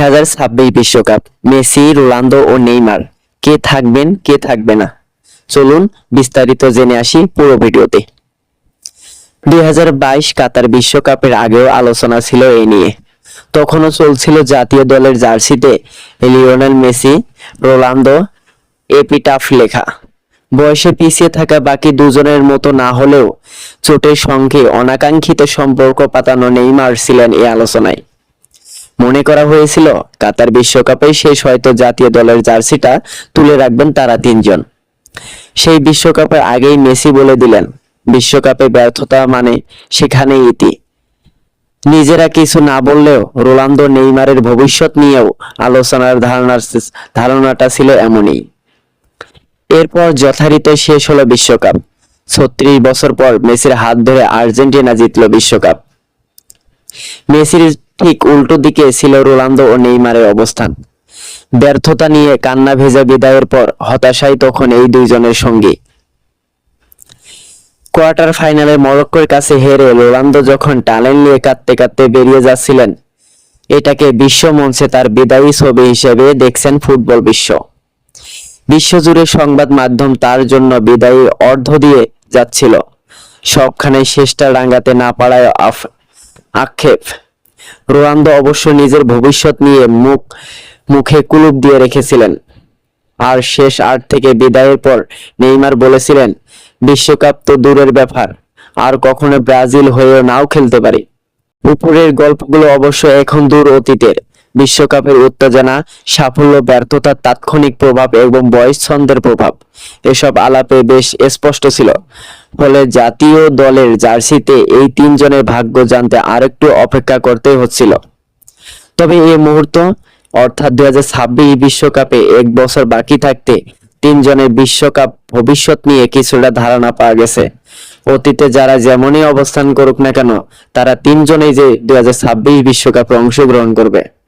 হাজার ছাব্বিশ বিশ্বকাপ, মেসি, রোনালদো ও নেইমার। কে থাকবেন, কে থাকবে না? চলুন বিস্তারিত জেনে আসি পুরো ভিডিওতে। দুই হাজার বাইশ কাতার বিশ্বকাপের আগেও আলোচনা ছিল এই নিয়ে। তখনও চলছিল জাতীয় দলের জার্সিতে লিওনেল মেসি, রোনালদো, এপিটাফ লেখা। বয়সে পিছিয়ে থাকা বাকি দুজনের মতো না হলেও চোটের সঙ্গে অনাকাঙ্ক্ষিত সম্পর্ক পাতানো নেইমার ছিলেন এই আলোচনায়। মনে করা হয়েছিল, কাতার বিশ্বকাপে শেষ হয়তো জাতীয় দলের জার্সিটা তুলে রাখবেন তারা তিনজন। সেই বিশ্বকাপের আগেই মেসি বলে দিলেন, বিশ্বকাপে ব্যর্থতা মানে সেখানেই ইতি। নিজেরা কিছু না বললেও রোনালদো নেইমারের ভবিষ্যৎ নিয়েও আলোচনার ধারণার ধারণাটা ছিল এমনই। এরপর যথারীতি শেষ হলো বিশ্বকাপ। ছত্রিশ বছর পর মেসির হাত ধরে আর্জেন্টিনা জিতলো বিশ্বকাপ। মেসির ঠিক উল্টো দিকে ছিল রোনালদো ও নেইমারের অবস্থান। ব্যর্থতা নিয়ে কান্না ভেজা বিদায়ের পর হতাশাই তখন এই দুইজনের সঙ্গী। কোয়ার্টার ফাইনালে মরক্কোর কাছে হেরে রোনালদো যখন টানেল নিয়ে কাঁদতে কাঁদতে বেরিয়ে যাচ্ছিলেন, এটাকে বিশ্ব মঞ্চে তার বিদায়ী ছবি হিসেবে দেখছেন ফুটবল বিশ্ব। বিশ্বজুড়ে সংবাদ মাধ্যম তার জন্য বিদায়ী অর্ধ দিয়ে যাচ্ছিল। সবখানে শেষটা রাঙ্গাতে না পারায় আক্ষেপ। রোনালদো অবশ্য নিজের ভবিষ্যৎ নিয়ে মুখ, মুখে কুলুপ দিয়ে রেখেছিলেন। আর শেষ আট থেকে বিদায়ের পর নেইমার বলেছিলেন, বিশ্বকাপ তো দূরের ব্যাপার, আর কখনো ব্রাজিল হয়েও নাও খেলতে পারি। উপরের গল্পগুলো অবশ্য এখন দূর অতীতের। বিশ্বকাপের উত্তেজনা, সাফল্য, ব্যর্থতার তাৎক্ষণিক প্রভাব এবং বয়স ছন্দের প্রভাব। এসব আলাপে বেশ স্পষ্ট ছিল। ফলে জাতীয় দলের জার্সিতে এই তিনজনের ভাগ্য জানতে আরেকটু অপেক্ষা করতে হচ্ছিল। তবে এই মুহূর্ত, অর্থাৎ দুই বিশ্বকাপে এক বছর বাকি থাকতে তিনজনের বিশ্বকাপ ভবিষ্যৎ নিয়ে কিছুটা ধারণা পাওয়া গেছে। অতীতে যারা যেমনই অবস্থান করুক না কেন, তারা তিনজনেই যে দুই বিশ্বকাপে অংশগ্রহণ করবে।